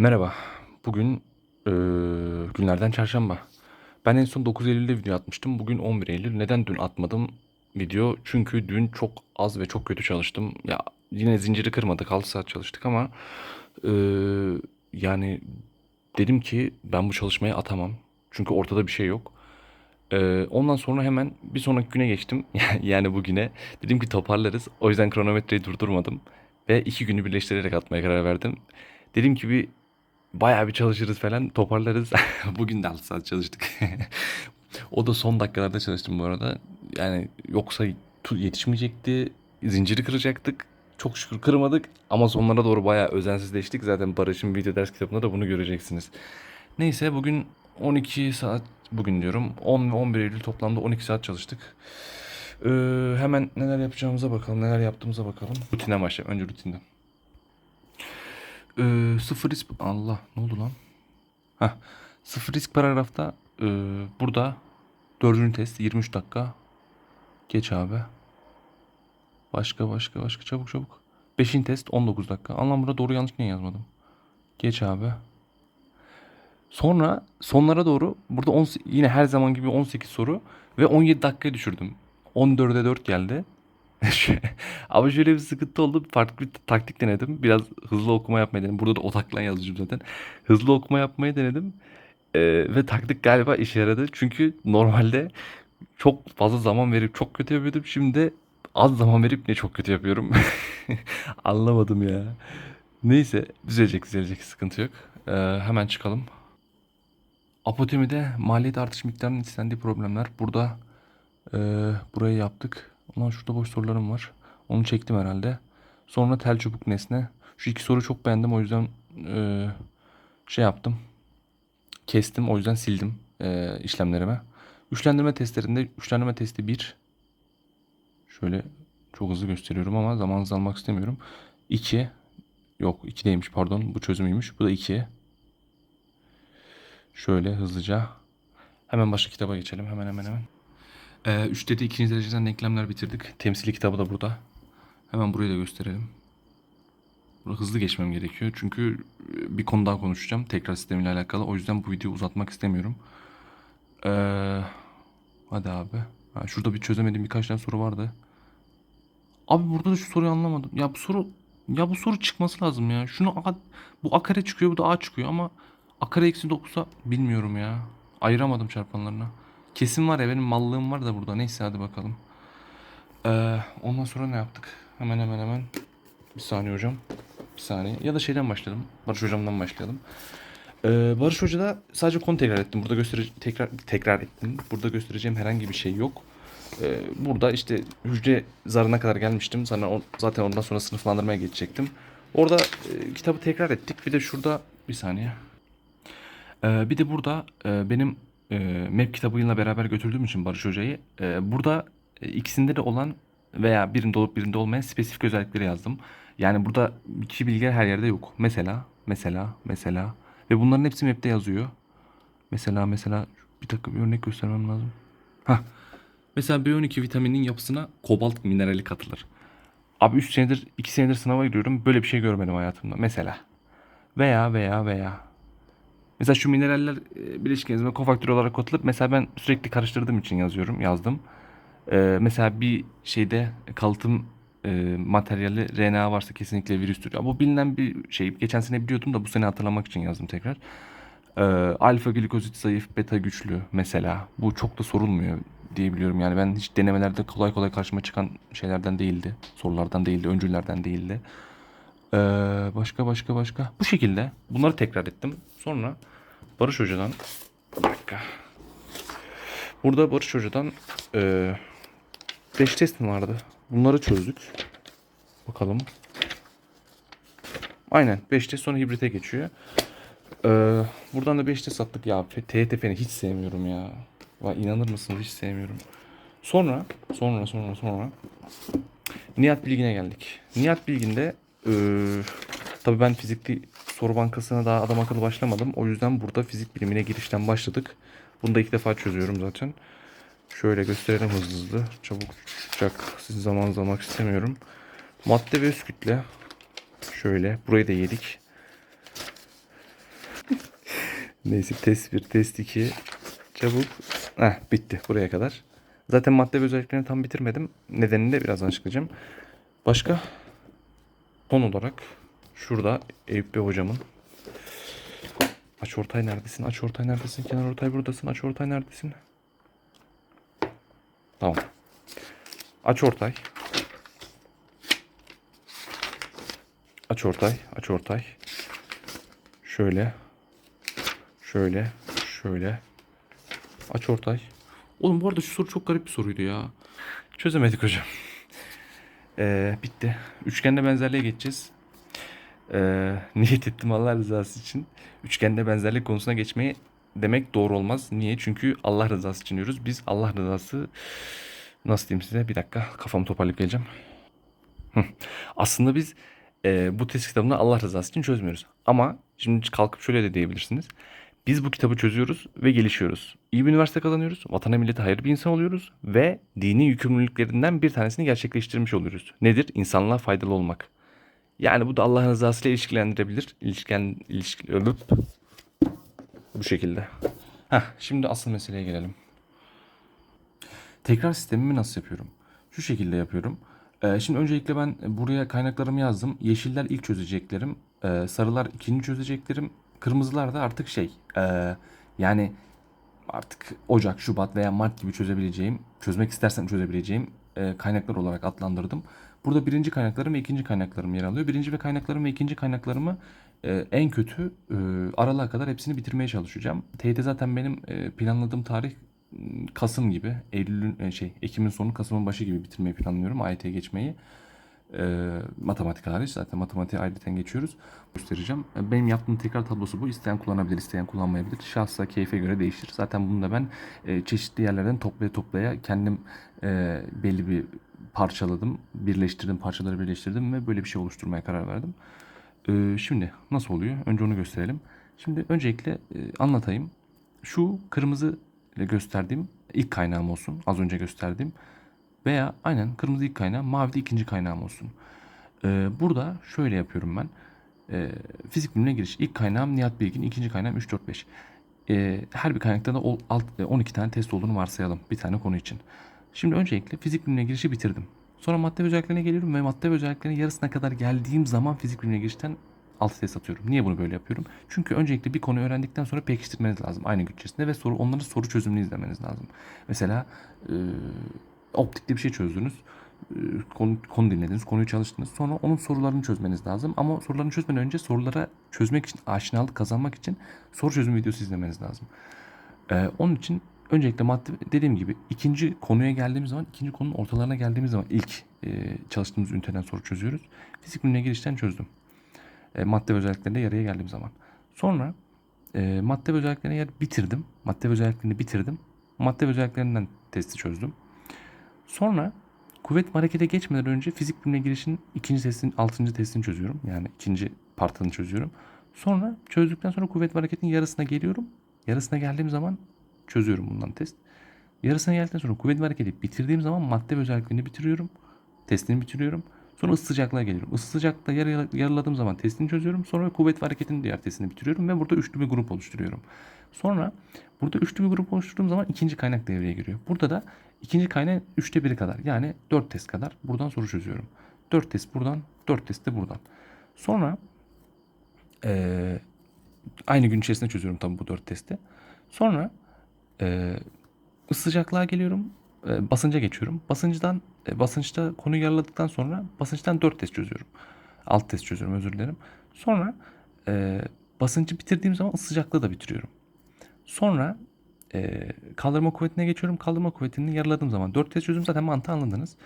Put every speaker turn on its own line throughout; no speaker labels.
Merhaba. Bugün eee, günlerden çarşamba. Ben en son 9 Eylül'de video atmıştım. Bugün 11 Eylül. Neden dün atmadım video? Çünkü dün çok az ve çok kötü çalıştım. Ya yine zinciri kırmadık. 6 saat çalıştık ama eee, yani dedim ki ben bu çalışmayı atamam. Çünkü ortada bir şey yok. Eee, ondan sonra hemen bir sonraki güne geçtim. Yani bugüne. Dedim ki toparlarız. O yüzden kronometreyi durdurmadım. Ve iki günü birleştirerek atmaya karar verdim. Dedim ki bir bayağı bir çalışırız falan toparlarız. Bugün de 6 saat çalıştık. O da son dakikalarda çalıştım bu arada. Yani yoksa yetişmeyecekti. Zinciri kıracaktık. Çok şükür kırmadık ama sonlara doğru bayağı özensizleştik. Zaten Barış'ın video ders kitabında da bunu göreceksiniz. Neyse bugün 12 saat bugün diyorum 10 ve 11 Eylül toplamda 12 saat çalıştık. Ee, hemen neler yapacağımıza bakalım, neler yaptığımıza bakalım. Rutinden başlayalım. Önce rutinden. Ee, sıfır risk... Allah ne oldu lan? Heh. Sıfır risk paragrafta e, burada dördüncü test 23 dakika. Geç abi. Başka başka başka çabuk çabuk. Beşinci test 19 dakika. Allah'ım burada doğru yanlış niye yazmadım? Geç abi. Sonra sonlara doğru burada 10, yine her zaman gibi 18 soru ve 17 dakikaya düşürdüm. 14'e 4 geldi. Ama şöyle bir sıkıntı oldu. Farklı bir taktik denedim. Biraz hızlı okuma yapmayı denedim. Burada da odaklan yazıcım zaten. Hızlı okuma yapmayı denedim. Ee, ve taktik galiba işe yaradı. Çünkü normalde çok fazla zaman verip çok kötü yapıyordum. Şimdi az zaman verip ne çok kötü yapıyorum. Anlamadım ya. Neyse düzelecek düzelecek sıkıntı yok. Ee, hemen çıkalım. Apotemide maliyet artış miktarının istendiği problemler. Burada e, burayı yaptık. Ulan şurada boş sorularım var. Onu çektim herhalde. Sonra tel çubuk nesne. Şu iki soru çok beğendim. O yüzden e, şey yaptım. Kestim. O yüzden sildim e, işlemlerime. Üçlendirme testlerinde üçlendirme testi 1. Şöyle çok hızlı gösteriyorum ama zamanınızı almak istemiyorum. 2. Yok 2 değilmiş pardon. Bu çözümüymüş. Bu da 2. Şöyle hızlıca. Hemen başka kitaba geçelim. Hemen hemen hemen. Ee, 3'te de ikinci dereceden denklemler bitirdik. Temsili kitabı da burada. Hemen burayı da gösterelim. Burada hızlı geçmem gerekiyor. Çünkü e, bir konu daha konuşacağım. Tekrar sistemiyle alakalı. O yüzden bu videoyu uzatmak istemiyorum. Ee, hadi abi. Ha, şurada bir çözemediğim birkaç tane soru vardı. Abi burada da şu soruyu anlamadım. Ya bu soru ya bu soru çıkması lazım ya. Şunu a, bu a kare çıkıyor bu da a çıkıyor ama a kare eksi 9'a bilmiyorum ya. Ayıramadım çarpanlarına. Kesin var ya benim mallığım var da burada. Neyse hadi bakalım. Ee, ondan sonra ne yaptık? Hemen hemen hemen. Bir saniye hocam. Bir saniye. Ya da şeyden başlayalım. Barış hocamdan başlayalım. Ee, Barış Hoca da sadece konu tekrar ettim. Burada göstere tekrar tekrar ettim. Burada göstereceğim herhangi bir şey yok. Ee, burada işte hücre zarına kadar gelmiştim. Zaten, o- zaten ondan sonra sınıflandırmaya geçecektim. Orada e, kitabı tekrar ettik. Bir de şurada bir saniye. Ee, bir de burada e, benim e, map kitabıyla beraber götürdüğüm için Barış Hoca'yı e, burada e, ikisinde de olan veya birinde olup birinde olmayan spesifik özellikleri yazdım. Yani burada kişi bilgiler her yerde yok. Mesela, mesela, mesela ve bunların hepsi map'te yazıyor. Mesela, mesela bir dakika bir örnek göstermem lazım. Hah. Mesela B12 vitaminin yapısına kobalt minerali katılır. Abi 3 senedir 2 senedir sınava giriyorum. Böyle bir şey görmedim hayatımda. Mesela. Veya veya veya. Mesela şu mineraller e, bileşik enzime kofaktör olarak katılır. Mesela ben sürekli karıştırdığım için yazıyorum, yazdım. Ee, mesela bir şeyde kalıtım e, materyali RNA varsa kesinlikle virüstür. Ya bu bilinen bir şey. Geçen sene biliyordum da bu sene hatırlamak için yazdım tekrar. Ee, alfa glikozit zayıf, beta güçlü mesela. Bu çok da sorulmuyor diye biliyorum. Yani ben hiç denemelerde kolay kolay karşıma çıkan şeylerden değildi. Sorulardan değildi, öncüllerden değildi. Ee, başka başka başka. Bu şekilde bunları tekrar ettim. Sonra Barış Hoca'dan bir dakika. Burada Barış Hoca'dan 5 test mi vardı? Bunları çözdük. Bakalım. Aynen 5 test sonra hibrite geçiyor. Ee, buradan da 5 test attık ya. TETF'ni hiç sevmiyorum ya. Vay inanır mısınız hiç sevmiyorum. Sonra sonra sonra sonra Nihat Bilgin'e geldik. Nihat Bilgin'de eee tabii ben fizikli soru bankasına daha adam akıllı başlamadım. O yüzden burada fizik bilimine girişten başladık. Bunu da ilk defa çözüyorum zaten. Şöyle gösterelim hızlı hızlı. Çabuk çak. Sizi zaman almak istemiyorum. Madde ve üst kütle. Şöyle. Burayı da yedik. Neyse test 1, test 2. Çabuk. Heh bitti buraya kadar. Zaten madde ve özelliklerini tam bitirmedim. Nedenini de birazdan açıklayacağım. Başka? Son olarak şurada Eyüp Bey hocamın Aç ortay neredesin? Aç ortay neredesin? Kenar ortay buradasın. Aç ortay neredesin? Tamam. Aç ortay. Aç ortay. Aç ortay. Şöyle. Şöyle. Şöyle. Aç ortay. Oğlum bu arada şu soru çok garip bir soruydu ya. Çözemedik hocam. Ee, bitti. Üçgende benzerliğe geçeceğiz. Ee, niyet ettim Allah rızası için. Üçgende benzerlik konusuna geçmeyi demek doğru olmaz. Niye? Çünkü Allah rızası için diyoruz. Biz Allah rızası nasıl diyeyim size? Bir dakika kafamı toparlayıp geleceğim. Aslında biz e, bu test kitabını Allah rızası için çözmüyoruz. Ama şimdi kalkıp şöyle de diyebilirsiniz. Biz bu kitabı çözüyoruz ve gelişiyoruz. İyi bir üniversite kazanıyoruz. Vatana millete hayırlı bir insan oluyoruz. Ve dini yükümlülüklerinden bir tanesini gerçekleştirmiş oluyoruz. Nedir? İnsanlığa faydalı olmak. Yani bu da Allah'ın rızasıyla ilişkilendirebilir. İlişkilen, ilişki, öbüp. Bu şekilde. Heh, şimdi asıl meseleye gelelim. Tekrar sistemimi nasıl yapıyorum? Şu şekilde yapıyorum. Ee, şimdi öncelikle ben buraya kaynaklarımı yazdım. Yeşiller ilk çözeceklerim. Ee, sarılar ikinci çözeceklerim. Kırmızılar da artık şey. ee, yani artık Ocak, Şubat veya Mart gibi çözebileceğim, çözmek istersem çözebileceğim e, kaynaklar olarak adlandırdım. Burada birinci kaynaklarım ve ikinci kaynaklarım yer alıyor. Birinci ve kaynaklarım ve ikinci kaynaklarımı e, en kötü e, aralığa kadar hepsini bitirmeye çalışacağım. TYT zaten benim e, planladığım tarih Kasım gibi, Eylül'ün e, şey Ekim'in sonu, Kasım'ın başı gibi bitirmeyi planlıyorum. AYT'ye geçmeyi. E, matematik hariç zaten matematiğe ayrıca geçiyoruz. Göstereceğim. E, Benim yaptığım tekrar tablosu bu. İsteyen kullanabilir, isteyen kullanmayabilir. Şahsa keyfe göre değişir. Zaten bunu da ben e, çeşitli yerlerden toplaya toplaya kendim e, belli bir parçaladım. Birleştirdim, parçaları birleştirdim ve böyle bir şey oluşturmaya karar verdim. E, şimdi nasıl oluyor? Önce onu gösterelim. Şimdi öncelikle e, anlatayım. Şu kırmızı ile gösterdiğim ilk kaynağım olsun. Az önce gösterdiğim. Veya aynen kırmızı ilk kaynağım, mavi de ikinci kaynağım olsun. Ee, burada şöyle yapıyorum ben. Ee, fizik bilimine giriş. İlk kaynağım Nihat Bilgin, ikinci kaynağım 3, 4, 5. Ee, her bir kaynakta da ol- alt, e, 12 tane test olduğunu varsayalım bir tane konu için. Şimdi öncelikle fizik bilimine girişi bitirdim. Sonra madde özelliklerine geliyorum ve madde ve özelliklerin yarısına kadar geldiğim zaman fizik bilimine girişten 6 test atıyorum. Niye bunu böyle yapıyorum? Çünkü öncelikle bir konuyu öğrendikten sonra pekiştirmeniz lazım aynı gün içerisinde ve soru onların soru çözümünü izlemeniz lazım. Mesela e, optikte bir şey çözdünüz. E, Konu, konu dinlediniz, konuyu çalıştınız. Sonra onun sorularını çözmeniz lazım. Ama sorularını çözmeden önce sorulara çözmek için, aşinalık kazanmak için soru çözüm videosu izlemeniz lazım. Ee, onun için öncelikle madde dediğim gibi ikinci konuya geldiğimiz zaman, ikinci konunun ortalarına geldiğimiz zaman ilk e, çalıştığımız üniteden soru çözüyoruz. Fizik bilimine girişten çözdüm. E, madde özelliklerinde yarıya geldiğim zaman. Sonra e, madde özelliklerini yer bitirdim. Madde özelliklerini bitirdim. Madde özelliklerinden testi çözdüm. Sonra kuvvet ve harekete geçmeden önce fizik bilimine girişin ikinci testin, altıncı testini çözüyorum. Yani ikinci partını çözüyorum. Sonra çözdükten sonra kuvvet ve hareketin yarısına geliyorum. Yarısına geldiğim zaman çözüyorum bundan test. Yarısına geldikten sonra kuvvet ve hareketi bitirdiğim zaman madde ve özelliklerini bitiriyorum. Testini bitiriyorum. Sonra ısı sıcaklığa geliyorum. Isı sıcaklığa yarı, yarıladığım zaman testini çözüyorum. Sonra kuvvet ve hareketin diğer testini bitiriyorum ve burada üçlü bir grup oluşturuyorum. Sonra burada üçlü bir grup oluşturduğum zaman ikinci kaynak devreye giriyor. Burada da ikinci kaynak üçte biri kadar yani dört test kadar buradan soru çözüyorum. Dört test buradan, dört test de buradan. Sonra eee, aynı gün içerisinde çözüyorum tabii bu dört testi. Sonra ısı sıcaklığa geliyorum. eee, basınca geçiyorum. Basıncıdan e, basınçta konuyu yaraladıktan sonra basınçtan 4 test çözüyorum. Alt test çözüyorum özür dilerim. Sonra eee basıncı bitirdiğim zaman sıcaklığı da bitiriyorum. Sonra eee, kaldırma kuvvetine geçiyorum. Kaldırma kuvvetini yaraladığım zaman 4 test çözüm zaten mantığı anladınız.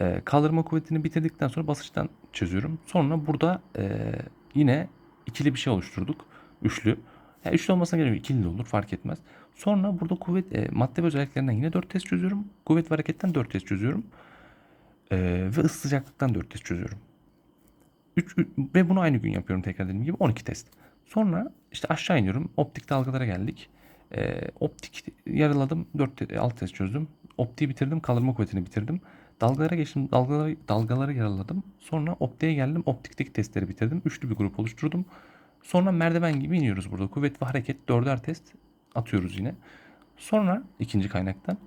Eee, kaldırma kuvvetini bitirdikten sonra basınçtan çözüyorum. Sonra burada eee, yine ikili bir şey oluşturduk. Üçlü. Ya üçlü olmasına gerek yok. İkili de olur fark etmez. Sonra burada kuvvet e, madde özelliklerinden yine 4 test çözüyorum. Kuvvet ve hareketten 4 test çözüyorum. Eee, ve ısı sıcaklıktan 4 test çözüyorum. Üç, ü- ve bunu aynı gün yapıyorum tekrar dediğim gibi 12 test. Sonra işte aşağı iniyorum. Optik dalgalara geldik. Ee, optik yarıladım. 4 6 test çözdüm. Optiği bitirdim. Kaldırma kuvvetini bitirdim. Dalgalara geçtim. Dalgaları, dalgaları yaraladım. Sonra optiğe geldim. Optikteki testleri bitirdim. Üçlü bir grup oluşturdum. Sonra merdiven gibi iniyoruz burada. Kuvvet ve hareket dörder test atıyoruz yine. Sonra ikinci kaynaktan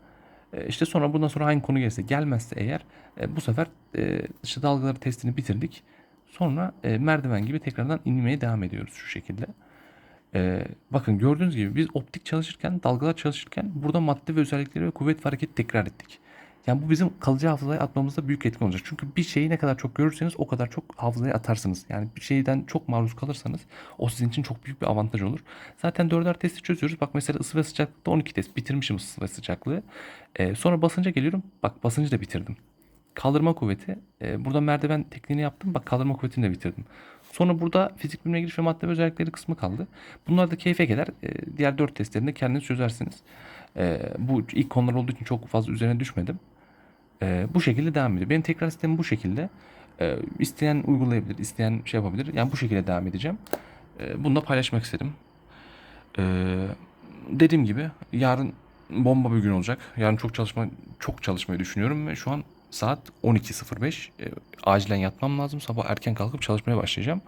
e, işte sonra bundan sonra hangi konu gelirse gelmezse eğer e, bu sefer e, işte dalgaları testini bitirdik. Sonra e, merdiven gibi tekrardan inmeye devam ediyoruz şu şekilde. E, bakın gördüğünüz gibi biz optik çalışırken, dalgalar çalışırken burada madde ve özellikleri ve kuvvet ve hareketi tekrar ettik. Yani bu bizim kalıcı hafızaya atmamızda büyük etki olacak. Çünkü bir şeyi ne kadar çok görürseniz o kadar çok hafızaya atarsınız. Yani bir şeyden çok maruz kalırsanız o sizin için çok büyük bir avantaj olur. Zaten dörder testi çözüyoruz. Bak mesela ısı ve sıcaklıkta 12 test bitirmişim ısı ve sıcaklığı. Ee, sonra basınca geliyorum. Bak basıncı da bitirdim. Kaldırma kuvveti. Ee, burada merdiven tekniğini yaptım. Bak kaldırma kuvvetini de bitirdim. Sonra burada fizik bilimine giriş ve madde özellikleri kısmı kaldı. Bunlar da keyfe gelir. Ee, diğer dört testlerinde kendiniz çözersiniz. Ee, bu ilk konular olduğu için çok fazla üzerine düşmedim. Ee, bu şekilde devam ediyor. Benim tekrar sistemim bu şekilde. Ee, isteyen uygulayabilir, isteyen şey yapabilir. Yani bu şekilde devam edeceğim. Ee, bunu da paylaşmak istedim. Ee, dediğim gibi yarın bomba bir gün olacak. Yarın çok çalışma çok çalışmayı düşünüyorum ve şu an saat 12.05. Ee, acilen yatmam lazım. Sabah erken kalkıp çalışmaya başlayacağım.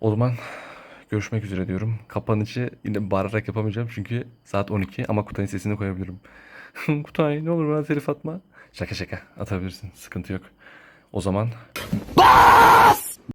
O zaman görüşmek üzere diyorum. Kapanışı yine bağırarak yapamayacağım çünkü saat 12 ama Kutay'ın sesini koyabilirim. Kutay ne olur bana telif atma. Şaka şaka atabilirsin sıkıntı yok. O zaman